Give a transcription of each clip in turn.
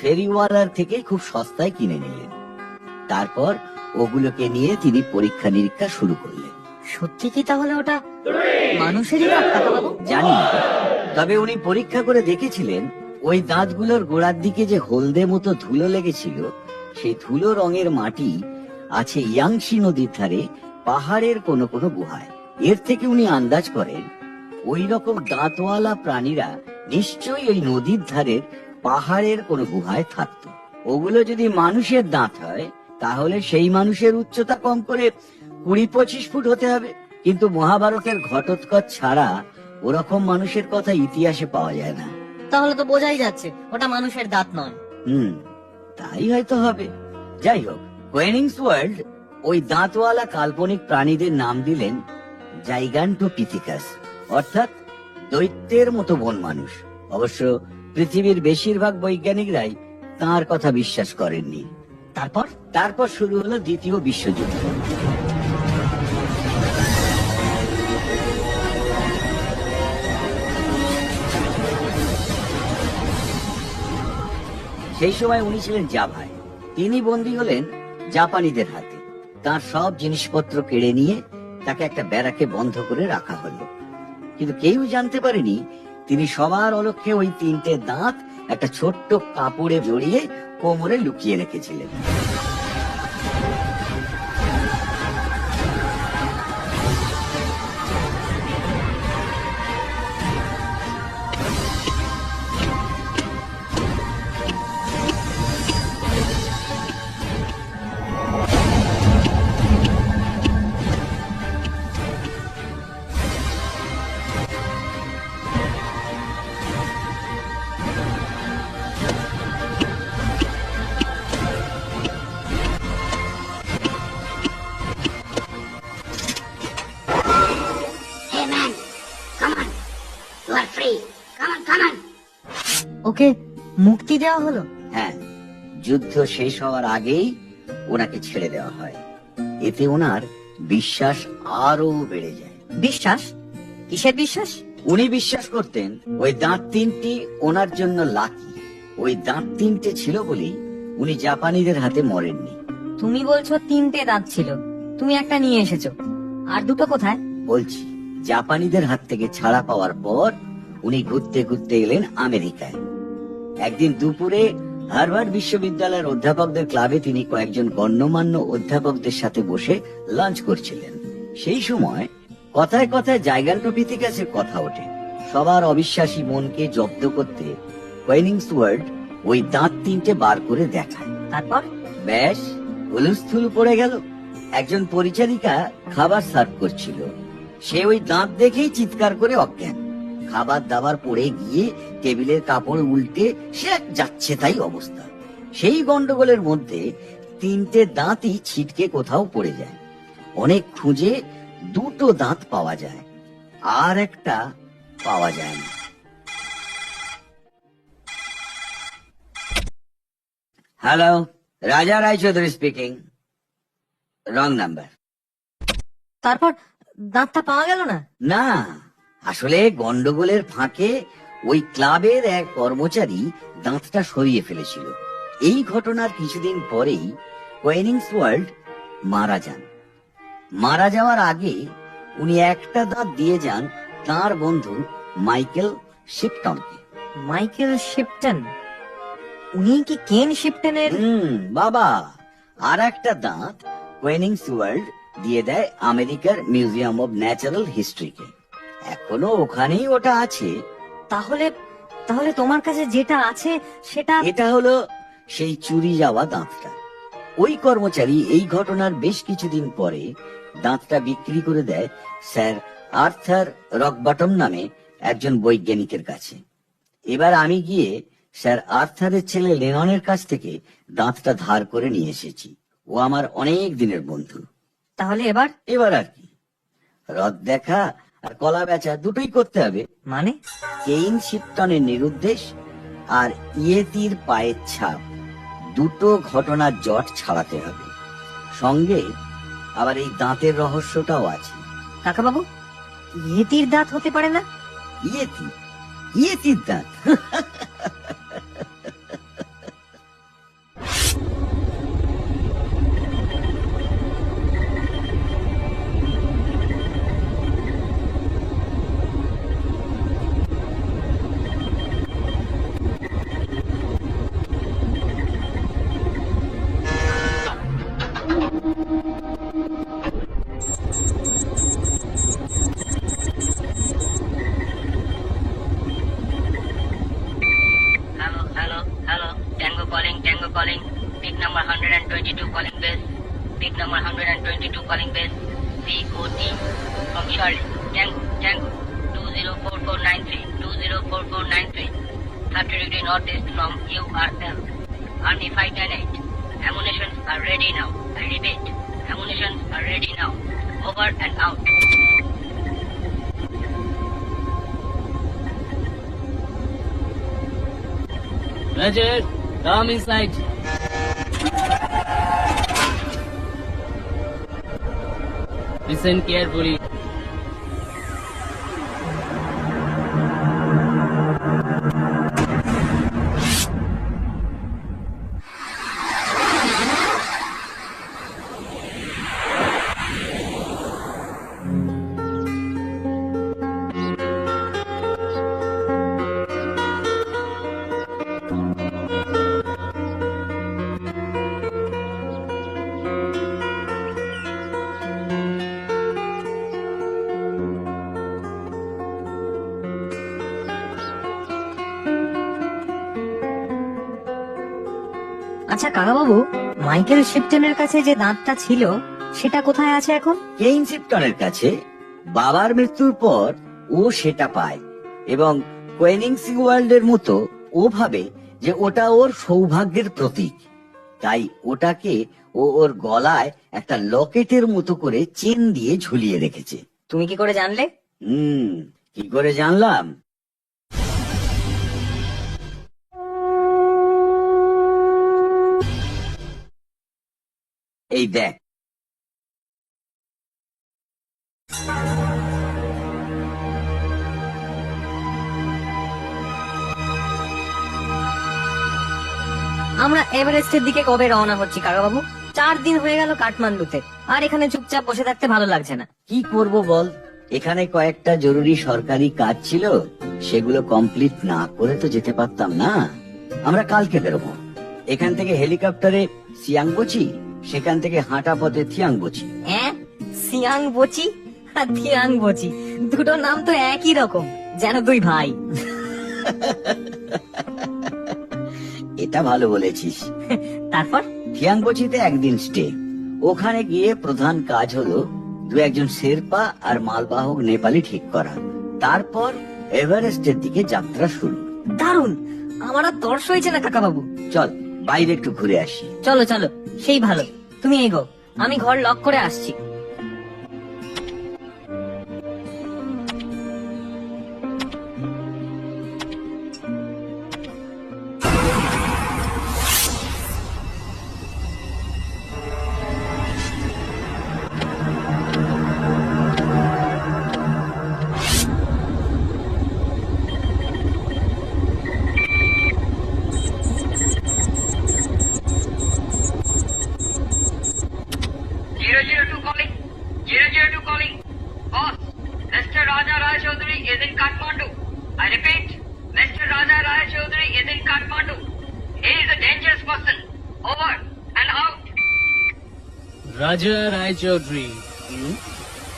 ফেরিওয়ালার থেকে খুব সস্তায় কিনে নিলেন। তারপর ওগুলোকে নিয়ে তিনি পরীক্ষা নিরীক্ষা শুরু করলেন। সত্যি কি তাহলে ওটা মানুষেরই দাঁত জানি না। তবে উনি পরীক্ষা করে দেখেছিলেন ওই দাঁতগুলোর গোড়ার দিকে যে হলদে মতো ধুলো লেগেছিল সেই ধুলো রঙের মাটি আছে ইয়াংশি নদীর ধারে পাহাড়ের কোনো কোনো গুহায়। এর থেকে উনি আন্দাজ করেন ওই রকম দাঁতওয়ালা প্রাণীরা নিশ্চয়ই ওই নদীর ধারের পাহাড়ের কোনো গুহায় থাকতো। ওগুলো যদি মানুষের দাঁত হয় তাহলে সেই মানুষের উচ্চতা কম করে কুড়ি পঁচিশ ফুট হতে হবে। কিন্তু মহাভারতের ঘটোৎকচ ছাড়া ওরকম মানুষের কথা ইতিহাসে পাওয়া যায় না। তাহলে তো বোঝাই যাচ্ছে ওটা মানুষের দাঁত নয়। হুম তাই হয়তো হবে। যাই হোক কোয়েনিংস ওয়ার্ল্ড ওই দাঁতওয়ালা কাল্পনিক প্রাণীদের নাম দিলেন জাইগান্টো পিথিকাস অর্থাৎ দৈত্যের মতো বন মানুষ। অবশ্য পৃথিবীর বেশিরভাগ বৈজ্ঞানিকরাই তার কথা বিশ্বাস করেননি। তারপর? তারপর শুরু হলো দ্বিতীয় বিশ্বযুদ্ধ। সেই সময় উনি ছিলেন জাভায়। তিনি বন্দী হলেন জাপানিদের হাতে। তার সব জিনিসপত্র কেড়ে নিয়ে তাকে একটা ব্যারাকে বন্ধ করে রাখা হলো। কিন্তু কেউ জানতে পারেনি তিনি সবার অলক্ষে ওই তিনটে দাঁত একটা ছোট্ট কাপড়ে জড়িয়ে কোমরে লুকিয়ে রেখেছিলেন। You are free. Come on, come on. ওকে মুক্তি দেওয়া হলো? হ্যাঁ যুদ্ধ শেষ হওয়ার আগেই ওনাকে ছেড়ে দেওয়া হয়। এতে ওনার বিশ্বাস আরও বেড়ে যায়। বিশ্বাস? কিসের বিশ্বাস? উনি বিশ্বাস করতেন ওই দাঁত তিনটি ওনার জন্য লাকি। ওই দাঁত তিনটে ছিল বলেই উনি জাপানিদের হাতে মরেননি। তুমি বলছো তিনটে দাঁত ছিল। তুমি একটা নিয়ে এসেছ। আর দুটো কোথায়? বলছি জাপানিদের হাত থেকে ছাড়া পাওয়ার পর উনি ঘুরতে ঘুরতে এলেন আমেরিকায়। একদিন দুপুরে হার্ভার্ড বিশ্ববিদ্যালয়ের অধ্যাপকদের ক্লাবে তিনি কয়েকজন গণ্যমান্য অধ্যাপকদের সাথে বসে লাঞ্চ করছিলেন। সেই সময় কথায় কথায় জায়গান্টোপিথিকাসের কথা ওঠে। সবার অবিশ্বাসী মনকে জব্দ করতে কোয়েনিংস ওয়ার্ল্ড ওই দাঁত তিনটে বার করে দেখায়। তারপর? ব্যাস হুলুস্থুল পড়ে গেল। একজন পরিচারিকা খাবার সার্ভ করছিল। সে ওই দাঁত দেখেই চিৎকার করে অজ্ঞান। খাবার দাবার পড়ে গিয়ে টেবিলের কাপড় উল্টে সে যাচ্ছে তাই অবস্থা। সেই গন্ডগোলের মধ্যে তিনটে দাঁতই ছিটকে কোথাও পড়ে যায়। অনেক খুঁজে দুটো দাঁত পাওয়া যায়, আর একটা পাওয়া যায় না। হ্যালো রাজা রায়চৌধুরী স্পিকিং রং নাম্বার তারপর দাঁতটা পাওয়া গেল না? না আসলে গন্ডগোলের ফাঁকে ওই ক্লাবের এক কর্মচারী দাঁতটা সরিয়ে ফেলেছিল। এই ঘটনার কিছুদিন পরেই কোয়েনিংস ওয়ার্ল্ড মারা যান। মারা যাওয়ার আগে উনি একটা দাঁত দিয়ে যান তার বন্ধু মাইকেল শিপটনকে। Michael Shipton? উনি কি কেন শিপটনের? বাবা আর একটা দাঁত কোয়েনিংস ওয়ার্ল্ড দিয়ে দেয় আমেরিকার মিউজিয়াম অব ন্যাচারাল হিস্ট্রিকে। এখনও ওখানেই ওটা আছে। তাহলে তাহলে তোমার কাছে যেটা আছে সেটা এটা হলো সেই চুরি যাওয়া দাঁতটা। ওই কর্মচারী এই ঘটনার বেশ কিছুদিন পরে দাঁতটা বিক্রি করে দেয় স্যার আর্থার রকবাটম নামে একজন বৈজ্ঞানিকের কাছে। এবার আমি গিয়ে স্যার আর্থারের ছেলে লেননের কাছ থেকে দাঁতটা ধার করে নিয়ে এসেছি। ও আমার অনেক দিনের বন্ধু। তাহলে এবার? এবার আর কি। রদ দেখা আর কলা বেচা দুটোই করতে হবে। মানে? কেইন শিপটনের নিরুদ্দেশ আর ইয়েতির পায়ের ছাপ। দুটো ঘটনার জট ছাড়াতে হবে। সঙ্গে আবার এই দাঁতের রহস্যটাও আছে। কাকাবাবু ইয়েতির দাঁত হতে পারে না? ইয়েতি ইয়েতির দাঁত। Hello, hello, hello. Tango calling, Tango calling. Pick number 122 calling base. Pick number 122 calling base. COT from Charlie. Tango, Tango. 204493, 204493. 30 degree northeast from URL. Army 598. Ammunitions are ready now. I repeat, ammunitions are ready now. Over and out. Roger, come inside. Listen carefully. Kakababu Michael শিপটনের কাছে যে দাঁতটা ছিল সেটা কোথায় আছে এখন? Kane সিপটনের কাছে। বাবার মৃত্যুর পর ও সেটা পায় এবং কোয়েনিংসি ওয়ার্ল্ডের মতো ও ভাবে যে ওটা ওর সৌভাগ্যের প্রতীক। তাই ওটাকে ও ওর গলায় একটা লকেটের মতো করে চেন দিয়ে ঝুলিয়ে রেখেছে। তুমি কি করে জানলে? হুম কি করে জানলাম? এই দেখ। আমরা এভারেস্টের দিকে কবে রওনা হচ্ছি কাকাবাবু চার দিন হয়ে গেল কাঠমান্ডুতে। আর এখানে চুপচাপ বসে থাকতে ভালো লাগছে না। কি করব বল? এখানে কয়েকটা জরুরি সরকারি কাজ ছিল সেগুলো কমপ্লিট না করে তো যেতে পারতাম না। আমরা কালকে বেরোবো। এখান থেকে হেলিকপ্টারে সিয়াংবচি সেখান থেকে হাঁটা পথে থিয়াংবচি। হ্যাঁ? সিয়াং বচি আর থিয়াং বচি দুটো নাম তো একই রকম যেন দুই ভাই। এটা ভালো বলেছিস। তারপর? থিয়াংবচিতে একদিন স্টে। ওখানে গিয়ে প্রধান কাজ হলো দু একজন শেরপা আর মালবাহক নেপালি ঠিক করা। তারপর এভারেস্টের দিকে যাত্রা শুরু। দারুণ আমার আর তর্স হয়েছে না কাকাবাবু। চল বাইরে একটু ঘুরে আসি। চলো চলো। সেই ভালো। তুমি এগো। আমি ঘর লক করে আসছি। Raja Rai Chaudhary.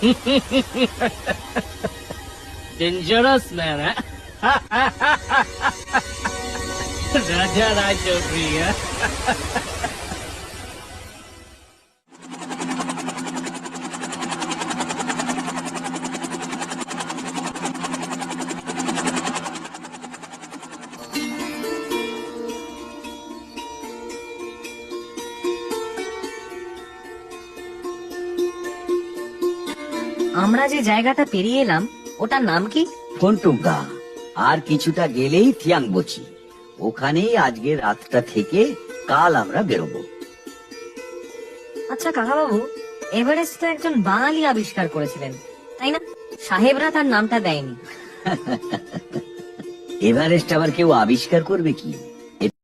Dangerous man, eh? Raja Rai Chaudhary, eh? আমরা যে জায়গাটা পেরিয়ে এলাম ওটার নাম কি? ফন্টুঙ্গা আর কিছুটা গেলেই থিয়াংবচি। ওখানেই আজকে রাতটা থেকে কাল আমরা বেরোবো। আচ্ছা কাকাবাবু এভারেস্ট তো একজন বাঙালি আবিষ্কার করেছিলেন তাই না? সাহেবরা তার নামটা দেয়নি। এভারেস্ট আবার কেউ আবিষ্কার করবে কি?